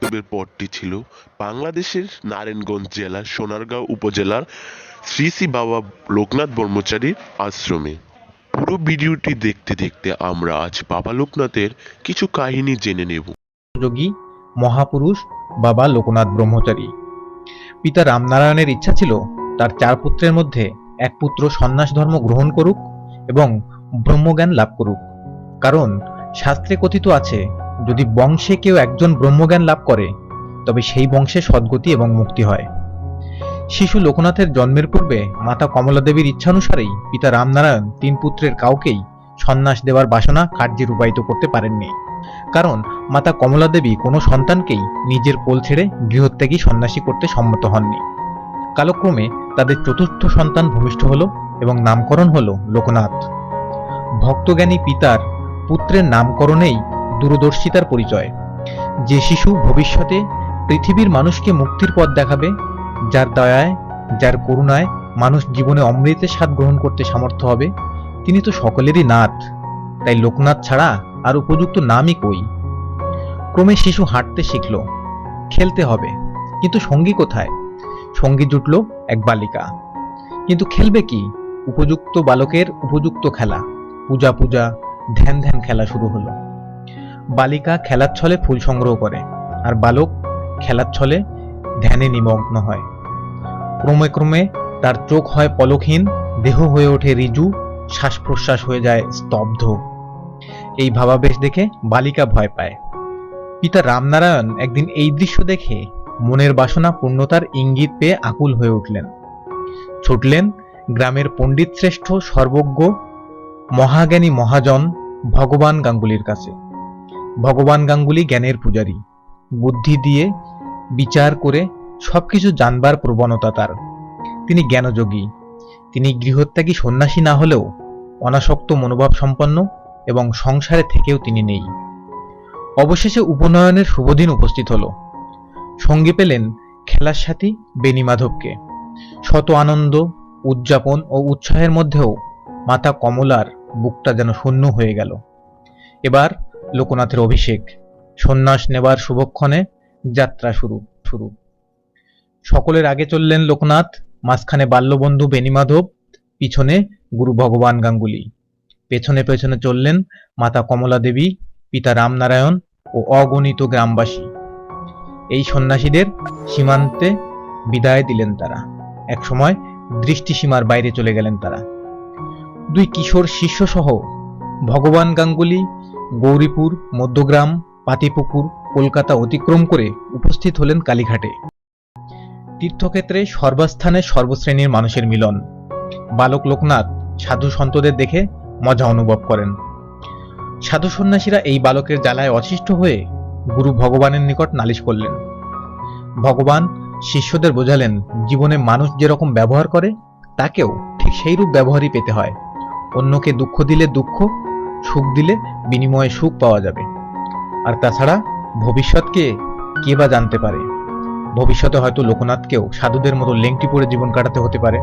বাস্তবের পথটি ছিল বাংলাদেশের নারায়ণগঞ্জ জেলার সোনারগাঁও উপজেলার শ্রী শ্রী বাবা লোকনাথ ব্রহ্মচারীর আশ্রমে। পুরো ভিডিওটি দেখতে দেখতে আমরা আজ বাবা লোকনাথের কিছু কাহিনী জেনে নেব। যোগী মহাপুরুষ, বাবা লোকনাথ ব্রহ্মচারী। পিতা রামনারায়ণের ইচ্ছা ছিল তার চার পুত্রের মধ্যে এক পুত্র সন্ন্যাস ধর্ম গ্রহণ করুক এবং ব্রহ্মজ্ঞান লাভ করুক। কারণ শাস্ত্রে কথিত আছে যদি বংশে কেউ একজন ব্রহ্মজ্ঞান লাভ করে, তবে সেই বংশে সদ্গতি এবং মুক্তি হয়। শিশু লোকনাথের জন্মের পূর্বে মাতা কমলা দেবীর ইচ্ছানুসারেই পিতা রামনারায়ণ তিন পুত্রের কাউকেই সন্ন্যাস দেওয়ার বাসনা কার্যে রূপায়িত করতে পারেননি। কারণ মাতা কমলা দেবী কোনো সন্তানকেই নিজের কোল ছেড়ে গৃহত্যাগী সন্ন্যাসী করতে সম্মত হননি। কালক্রমে তাদের চতুর্থ সন্তান ভূমিষ্ঠ হল এবং নামকরণ হল লোকনাথ। ভক্তজ্ঞানী পিতার পুত্রের নামকরণেই দূরদর্শিতার পরিচয়। যে শিশু ভবিষ্যতে পৃথিবীর মানুষকে মুক্তির পথ দেখাবে, যার দয়ায়, যার করুণায় মানুষ জীবনে অমৃতের স্বাদ গ্রহণ করতে সামর্থ্য হবে, তিনি তো সকলেরই নাথ। তাই লোকনাথ ছাড়া আর উপযুক্ত নামই কই? ক্রমে শিশু হাঁটতে শিখল, খেলতে হবে। কিন্তু সঙ্গী কোথায়? সঙ্গী জুটল এক বালিকা। কিন্তু খেলবে কি? উপযুক্ত বালকের উপযুক্ত খেলা। পূজা পূজা, ধ্যান ধ্যান খেলা শুরু হলো। বালিকা খেলার ছলে ফুল সংগ্রহ করে, আর বালক খেলার ছলে ধ্যানে নিমগ্ন হয়। ক্রমে ক্রমে তার চোখ হয় পলকহীন, দেহ হয়ে ওঠে রিজু শ্বাস প্রশ্বাস হয়ে যায় স্তব্ধ। এই ভাবাবেশ দেখে বালিকা ভয় পায়। পিতা রামনারায়ণ একদিন এই দৃশ্য দেখে মনের বাসনা পূর্ণতার ইঙ্গিত পেয়ে আকুল হয়ে উঠলেন। ছুটলেন গ্রামের পণ্ডিত শ্রেষ্ঠ সর্বজ্ঞ, মহাজ্ঞানী মহাজন ভগবান গাঙ্গুলির কাছে। ভগবান গাঙ্গুলি জ্ঞানের পূজারী। বুদ্ধি দিয়ে বিচার করে সবকিছু জানবার প্রবণতা তার। তিনি জ্ঞানযোগী। তিনি গৃহত্যাগী সন্ন্যাসী না হলেও অনাসক্ত মনোভাব সম্পন্ন এবং সংসারে থেকেও তিনি নেই। অবশেষে উপনয়নের শুভদিন উপস্থিত হল। সঙ্গী পেলেন খেলার সাথী বেনি মাধবকে। শত আনন্দ, উদযাপন ও উৎসাহের মধ্যেও মাতা কমলার বুকটা যেন শূন্য হয়ে গেল। এবার লোকনাথের অভিষেক। সন্ন্যাস নেবার শুভক্ষণে যাত্রা শুরু শুরু। সকলের আগে চললেন লোকনাথ, মাঝখানে বাল্যবন্ধু বেনিমাধব পিছনে গুরু ভগবান গাঙ্গুলি। পেছনে পেছনে চললেন মাতা কমলা দেবী, পিতা রামনারায়ণ ও অগণিত গ্রামবাসী। এই সন্ন্যাসীদের সীমান্তে বিদায় দিলেন তারা। একসময় দৃষ্টিসীমার বাইরে চলে গেলেন তারা। দুই কিশোর শিষ্যসহ ভগবান গাঙ্গুলি গৌরীপুর, মধ্যগ্রাম পাতিপুকুর কলকাতা অতিক্রম করে উপস্থিত হলেন কালীঘাটে। তীর্থক্ষেত্রে সর্বস্থানে সর্বশ্রেণীর মানুষের মিলন। বালক লোকনাথ সাধু সন্তদের দেখে মজা অনুভব করেন। সাধু সন্ন্যাসীরা এই বালকের জ্বালায় অশিষ্ট হয়ে গুরু ভগবানের নিকট নালিশ করলেন। ভগবান শিষ্যদের বোঝালেন, জীবনে মানুষ যেরকম ব্যবহার করে, তাকেও ঠিক সেইরূপ ব্যবহারই পেতে হয়। অন্যকে দুঃখ দিলে দুঃখ সুখ দিলে বিনিময়ে সুখ পাওয়া যাবে। আর তাছাড়া ভবিষ্যৎকে কে বা জানতে পারে? ভবিষ্যতে হয়তো লোকনাথকেও সাধুদের মতো লেংটি পরে জীবন কাটাতে হতে পারে।